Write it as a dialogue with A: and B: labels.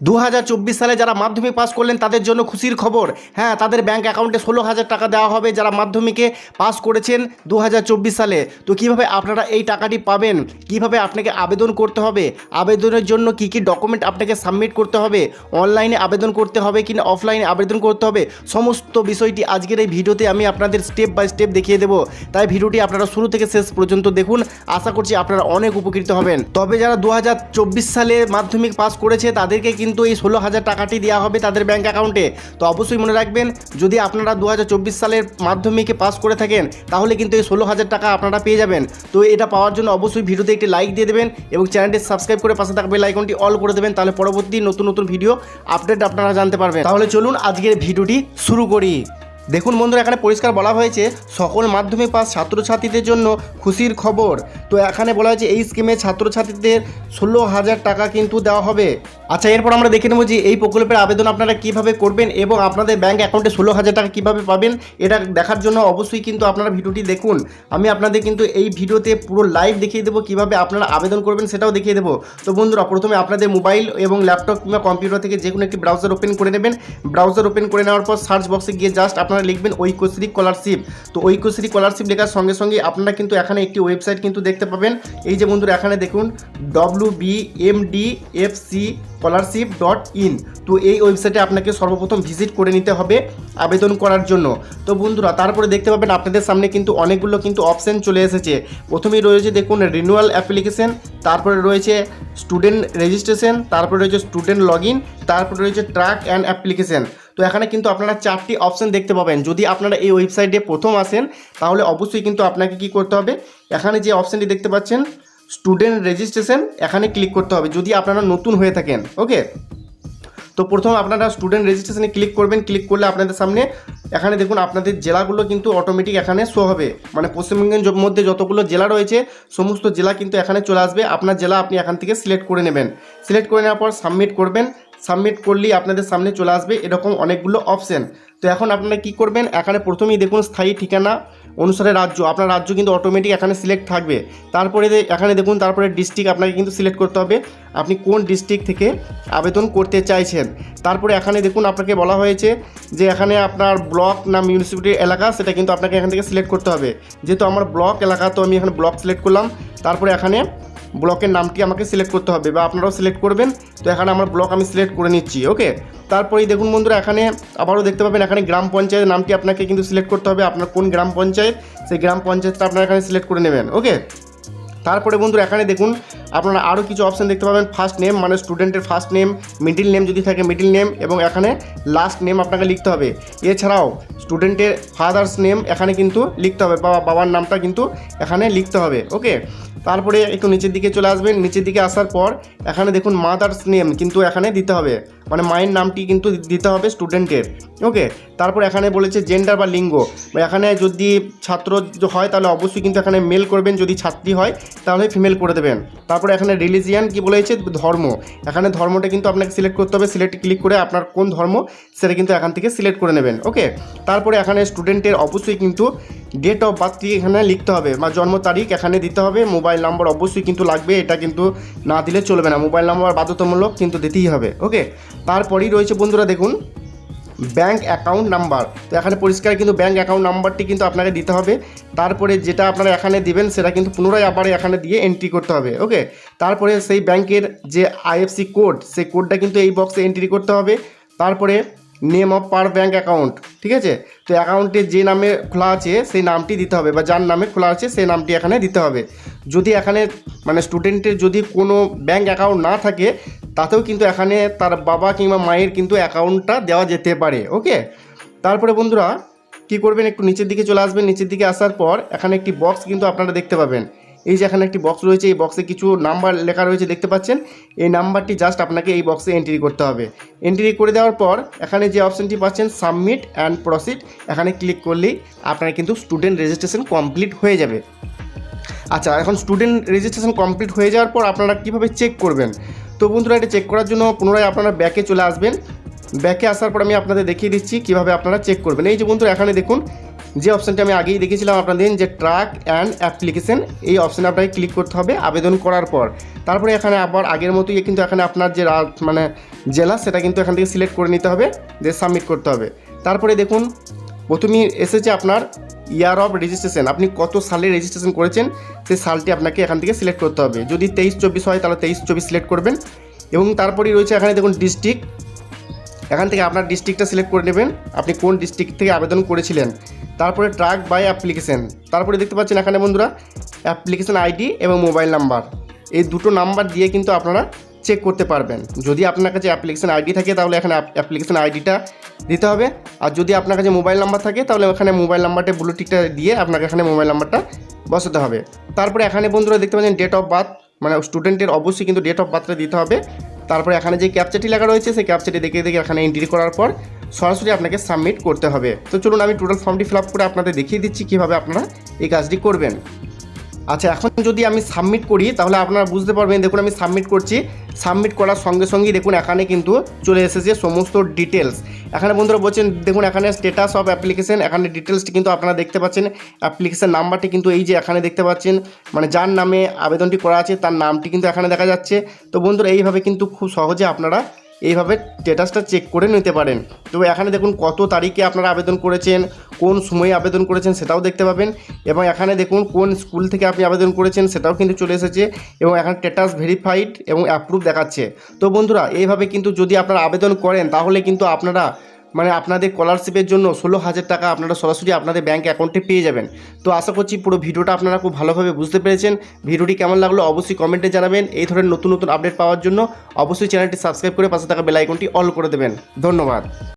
A: দু হাজার চব্বিশ সালে যারা মাধ্যমিক পাস করলেন, তাদের জন্য খুশির খবর। হ্যাঁ তাদের ব্যাংক অ্যাকাউন্টে ষোলো হাজার টাকা দেওয়া হবে যারা মাধ্যমিকে পাস করেছেন দু হাজার চব্বিশ সালে। তো কীভাবে আপনারা এই টাকাটি পাবেন? কীভাবে আপনাকে আবেদন করতে হবে? আবেদনের জন্য কি কি ডকুমেন্ট আপনাকে সাবমিট করতে হবে? অনলাইনে আবেদন করতে হবে কি না অফলাইনে আবেদন করতে হবে? সমস্ত বিষয়টি আজকের এই ভিডিওতে আমি আপনাদের স্টেপ বাই স্টেপ দেখিয়ে দেবো। তাই ভিডিওটি আপনারা শুরু থেকে শেষ পর্যন্ত দেখুন। আশা করছি আপনারা অনেক উপকৃত হবেন। তবে যারা দু হাজার চব্বিশ সালে মাধ্যমিক পাস করেছে, তাদেরকে কিন্তু এই ষোলো হাজার টাকাটি দেওয়া হবে তাদের ব্যাঙ্ক অ্যাকাউন্টে তো অবশ্যই মনে রাখবেন, যদি আপনারা দু হাজার চব্বিশ সালের মাধ্যমিকে পাস করে থাকেন, তাহলে কিন্তু এই ষোলো হাজার টাকা আপনারা পেয়ে যাবেন। তো এটা পাওয়ার জন্য অবশ্যই ভিডিওতে একটি লাইক দিয়ে দেবেন এবং চ্যানেলটি সাবস্ক্রাইব করে পাশে থাকবে লাইকনটি অল করে দেবেন, তাহলে পরবর্তী নতুন নতুন ভিডিও আপডেট আপনারা জানতে পারবেন। তাহলে চলুন আজকের ভিডিওটি শুরু করি। দেখুন বন্ধুরা, এখানে পরিষ্কার বলা হয়েছে, সকল মাধ্যমিক পাস ছাত্রছাত্রীদের জন্য খুশির খবর। তো এখানে বলা হয়েছে, এই স্কিমে ছাত্রছাত্রীদের ষোলো হাজার টাকা কিন্তু দেওয়া হবে। আচ্ছা এরপর আমরা দেখে নেব যে এই প্রকল্পের আবেদন আপনারা কীভাবে করবেন এবং আপনাদের ব্যাংক অ্যাকাউন্টে ষোলো হাজার টাকা কীভাবে পাবেন, এটা দেখার জন্য অবশ্যই কিন্তু আপনারা ভিডিওটি দেখুন। আমি আপনাদের কিন্তু এই ভিডিওতে পুরো লাইভ দেখিয়ে দেবো কীভাবে আপনারা আবেদন করবেন, সেটাও দেখিয়ে দেবো। তো বন্ধুরা, প্রথমে আপনাদের মোবাইল এবং ল্যাপটপ কিংবা কম্পিউটার থেকে যে কোনো একটি ব্রাউজার ওপেন করে নেবেন। ব্রাউজার ওপেন করে নেওয়ার পর সার্চ বক্সে গিয়ে জাস্ট আপনারা লিখবেন ঐক্যশ্রী স্কলারশিপ তো ঐক্যশ্রী স্কলারশিপ লেখার সঙ্গে সঙ্গে আপনারা কিন্তু এখানে একটি ওয়েবসাইট কিন্তু দেখতে পাবেন। এই যে বন্ধুরা, এখানে দেখুন W B M D F C scholarship dot in তো এই ওয়েবসাইটে আপনাকে সর্বপ্রথম ভিজিট করে নিতে হবে আবেদন করার জন্য। তো বন্ধুরা, তারপরে দেখতে পাবেন আপনাদের সামনে কিন্তু অনেকগুলো কিন্তু অপশান চলে এসেছে। প্রথমেই রয়েছে দেখুন রিনিউয়াল অ্যাপ্লিকেশন তারপরে রয়েছে স্টুডেন্ট রেজিস্ট্রেশন তারপরে রয়েছে স্টুডেন্ট লগ ইন তারপরে রয়েছে ট্র্যাক অ্যান্ড অ্যাপ্লিকেশন তো এখানে কিন্তু আপনারা চারটি অপশান দেখতে পাবেন। যদি আপনারা এই ওয়েবসাইটে প্রথম আসেন, তাহলে অবশ্যই কিন্তু আপনাকে কি করতে হবে? এখানে যে অপশানটি দেখতে পাচ্ছেন স্টুডেন্ট রেজিস্ট্রেশন এখানে ক্লিক করতে হবে, যদি আপনারা নতুন হয়ে থাকেন ওকে তো প্রথম আপনারা স্টুডেন্ট রেজিস্ট্রেশনে ক্লিক করবেন ক্লিক করলে আপনাদের সামনে, এখানে দেখুন আপনাদের জেলাগুলো কিন্তু অটোমেটিক এখানে শো হবে। মানে পশ্চিমবঙ্গের মধ্যে যতগুলো জেলা রয়েছে, সমস্ত জেলা কিন্তু এখানে চলে আসবে। আপনার জেলা আপনি এখান থেকে সিলেক্ট করে নেবেন। সিলেক্ট করে নেওয়ার পর সাবমিট করবেন। সাবমিট করলেই আপনাদের সামনে চলে আসবে এরকম অনেকগুলো অপশান। তো এখন আপনারা কি করবেন? এখানে প্রথমেই দেখুন স্থায়ী ঠিকানা, অনুসারে রাজ্য। আপনার রাজ্য কিন্তু অটোমেটিক এখানে সিলেক্ট থাকবে। তারপরে এখানে দেখুন, তারপরে ডিস্ট্রিক্ট আপনাকে কিন্তু সিলেক্ট করতে হবে। আপনি কোন ডিস্ট্রিক্ট থেকে আবেদন করতে চাইছেন? তারপরে এখানে দেখুন, আপনাকে বলা হয়েছে যে এখানে আপনার ব্লক না মিউনিসিপ্যালিটি এলাকা, সেটা কিন্তু আপনাকে এখান থেকে সিলেক্ট করতে হবে। যেহেতু আমার ব্লক এলাকা, তো আমি এখানে ব্লক সিলেক্ট করলাম। তারপরে এখানে ব্লকের নামটি আমাকে সিলেক্ট করতে হবে বা আপনারাও সিলেক্ট করবেন। তো এখানে আমার ব্লক আমি সিলেক্ট করে নিচ্ছি ওকে তারপরেই দেখুন বন্ধুরা, এখানে আবারও দেখতে পাবেন, এখানে গ্রাম পঞ্চায়েতের নামটি আপনাকে কিন্তু সিলেক্ট করতে হবে। আপনার কোন গ্রাম পঞ্চায়েত, সেই গ্রাম পঞ্চায়েতটা আপনারা এখানে সিলেক্ট করে নেবেন ওকে তারপরে বন্ধুরা এখানে দেখুন, আপনারা আরও কিছু অপশান দেখতে পাবেন ফার্স্ট নেম মানে স্টুডেন্টের ফার্স্ট নেম মিডিল নেম যদি থাকে মিডিল নেম এবং এখানে লাস্ট নেম আপনাকে লিখতে হবে। এছাড়াও স্টুডেন্টের ফাদার্স নেম এখানে কিন্তু লিখতে হবে, বা বাবার নামটা কিন্তু এখানে লিখতে হবে ওকে তারপরে একটু নিচের দিকে চলে আসবেন, নিচের দিকে আসার পর এখানে দেখুন মাদার্স নেম কিন্তু এখানে দিতে হবে। মানে মায়ের নামটি কিন্তু দিতে হবে স্টুডেন্টের ওকে তারপর এখানে বলেছে জেন্ডার বা লিঙ্গ। এখানে যদি ছাত্র হয়, তাহলে অবশ্যই কিন্তু এখানে মেল করবেন, যদি ছাত্রী হয়, তাহলে ফিমেল করে দেবেন। তারপরে এখানে রিলিজিয়ান কি বলেছে? ধর্ম। এখানে ধর্মটা কিন্তু আপনাকে সিলেক্ট করতে হবে সিলেক্ট ক্লিক করে আপনার কোন ধর্ম, সেটা কিন্তু এখান থেকে সিলেক্ট করে নেবেন ওকে তারপরে এখানে স্টুডেন্টের অবশ্যই কিন্তু ডেট অফ বার্থটি এখানে লিখতে হবে বা জন্ম তারিখ এখানে দিতে হবে মোবাইল নাম্বার অবশ্যই কিন্তু লাগবে, এটা কিন্তু না দিলে চলবে না মোবাইল নাম্বার বাধ্যতামূলক কিন্তু দিতেই হবে ওকে তারপরেই রয়েছে বন্ধুরা দেখুন ব্যাঙ্ক অ্যাকাউন্ট নাম্বার তো এখানে পরিষ্কার কিন্তু ব্যাঙ্ক অ্যাকাউন্ট নাম্বারটি কিন্তু আপনাকে দিতে হবে, তারপরে যেটা আপনারা এখানে দিবেন সেটা কিন্তু পুনরায় আবার এখানে দিয়ে এন্ট্রি করতে হবে ওকে তারপরে সেই ব্যাংকের যে আইএফসি কোড সেই কোডটা কিন্তু এই বক্সে এন্ট্রি করতে হবে, তারপরে name of per bank account ঠিক আছে? তো অ্যাকাউন্টে যে নামে খোলা আছে, সেই নামটি দিতে হবে বা যার নামে খোলা আছে, সেই নামটি এখানে দিতে হবে। যদি এখানে মানে স্টুডেন্টের যদি কোনো ব্যাঙ্ক অ্যাকাউন্ট না থাকে, তাতেও কিন্তু এখানে তার বাবা কিংবা মায়ের কিন্তু অ্যাকাউন্টটা দেওয়া যেতে পারে, ওকে? তারপরে বন্ধুরা, কী করবেন? একটু নিচের দিকে চলে আসবেন। নিচের দিকে আসার পর এখানে একটি বক্স কিন্তু আপনারা দেখতে পাবেন। এই যে এখানে একটি বক্স রয়েছে, এই বক্সে কিছু নাম্বার লেখা রয়েছে, দেখতে পাচ্ছেন? এই নাম্বারটি জাস্ট আপনাকে এই বক্সে এন্ট্রি করতে হবে। এন্ট্রি করে দেওয়ার পর, এখানে যে অপশানটি পাচ্ছেন সাবমিট অ্যান্ড প্রসিড এখানে ক্লিক করলেই আপনার কিন্তু স্টুডেন্ট রেজিস্ট্রেশন কমপ্লিট হয়ে যাবে। আচ্ছা এখন স্টুডেন্ট রেজিস্ট্রেশন কমপ্লিট হয়ে যাওয়ার পর আপনারা কীভাবে চেক করবেন? তো বন্ধুরা, এটা চেক করার জন্য পুনরায় আপনারা ব্যাকে চলে আসবেন। ব্যাকে আসার পর আমি আপনাদের দেখিয়ে দিচ্ছি কীভাবে আপনারা চেক করবেন। এই যে বন্ধুরা, এখানে দেখুন যে অপশানটি আমি আগেই দেখেছিলাম আপনাদের, যে ট্র্যাক অ্যান্ড অ্যাপ্লিকেশন এই অপশানে আপনাকে ক্লিক করতে হবে আবেদন করার পর। তারপরে এখানে আবার আগের মতোই কিন্তু এখানে আপনার যে মানে জেলা, সেটা কিন্তু এখান থেকে সিলেক্ট করে নিতে হবে দিয়ে সাবমিট করতে হবে। তারপরে দেখুন, প্রথমেই এসেছে আপনার ইয়ার অফ রেজিস্ট্রেশন আপনি কত সালে রেজিস্ট্রেশন করেছেন, সেই সালটি আপনাকে এখান থেকে সিলেক্ট করতে হবে। যদি তেইশ চব্বিশ হয়, তাহলে তেইশ চব্বিশ সিলেক্ট করবেন। এবং তারপরেই রয়েছে এখানে দেখুন ডিস্ট্রিক্ট এখান থেকে আপনার ডিস্ট্রিক্টটা সিলেক্ট করে নেবেন। আপনি কোন ডিস্ট্রিক্ট থেকে আবেদন করেছিলেন, তারপরে ট্রাক বাই অ্যাপ্লিকেশন তারপরে দেখতে পাচ্ছেন এখানে বন্ধুরা অ্যাপ্লিকেশন আইডি এবং মোবাইল নাম্বার এই দুটো নাম্বার দিয়ে কিন্তু আপনারা চেক করতে পারবেন। যদি আপনার কাছে অ্যাপ্লিকেশন আইডি থাকে, তাহলে এখানে অ্যাপ্লিকেশন আইডিটা দিতে হবে। আর যদি আপনার কাছে মোবাইল নাম্বার থাকে, তাহলে ওখানে মোবাইল নাম্বারটা ব্লু টিকটা দিয়ে আপনাকে এখানে মোবাইল নাম্বারটা বসাতে হবে। তারপরে এখানে বন্ধুরা দেখতে পাচ্ছেন ডেট অফ বার্থ মানে স্টুডেন্টের অবশ্যই কিন্তু ডেট অফ বার্থটা দিতে হবে। তারপরে এখানে যে ক্যাপচাটি লেখা রয়েছে, সেই ক্যাপচাটি দেখে দেখে এখানে এন্ট্রি করার পর সরাসরি আপনাকে সাবমিট করতে হবে। তো চলুন আমি টোটাল ফর্মটি ফিল করে আপনাদের দেখিয়ে দিচ্ছি কীভাবে আপনারা এই কাজটি করবেন। আচ্ছা এখন যদি আমি সাবমিট করি, তাহলে আপনারা বুঝতে পারবেন, দেখুন আমি সাবমিট করছি। সাবমিট করার সঙ্গে সঙ্গেই দেখুন এখানে কিন্তু চলে এসেছে সমস্ত ডিটেলস এখানে বন্ধুরা বলছেন, দেখুন এখানে স্ট্যাটাস অফ অ্যাপ্লিকেশন এখানে ডিটেলসটি কিন্তু আপনারা দেখতে পাচ্ছেন। অ্যাপ্লিকেশন নাম্বারটি কিন্তু এই যে এখানে দেখতে পাচ্ছেন মানে যার নামে আবেদনটি করা আছে, তার নামটি কিন্তু এখানে দেখা যাচ্ছে। তো বন্ধুরা, এইভাবে কিন্তু খুব সহজে আপনারা এইভাবে স্ট্যাটাসটা চেক করে নিতে পারেন। তো এখানে দেখুন কত তারিখে আপনারা আবেদন করেছেন, কোন সময়ে আবেদন করেছেন সেটাও দেখতে পাবেন এবং এখানে দেখুন কোন স্কুল থেকে আপনি আবেদন করেছেন সেটাও কিন্তু চলে এসেছে এবং এখানে স্ট্যাটাস ভেরিফাইড এবং অ্যাপ্রুভ দেখাচ্ছে। তো বন্ধুরা, এইভাবে কিন্তু যদি আপনারা আবেদন করেন তাহলে কিন্তু আপনারা মানে আপনাদের স্কলারশিপের জন্য ষোলো হাজার টাকা আপনারা সরাসরি আপনাদের ব্যাঙ্ক অ্যাকাউন্টে পেয়ে যাবেন। তো আশা করছি পুরো ভিডিওটা আপনারা খুব ভালোভাবে বুঝতে পেরেছেন। ভিডিওটি কেমন লাগল অবশ্যই কমেন্টে জানাবেন। এই ধরনের নতুন নতুন আপডেট পাওয়ার জন্য অবশ্যই চ্যানেলটি সাবস্ক্রাইব করে পাশে থাকা বেলাইকনটি অল করে দেবেন। ধন্যবাদ।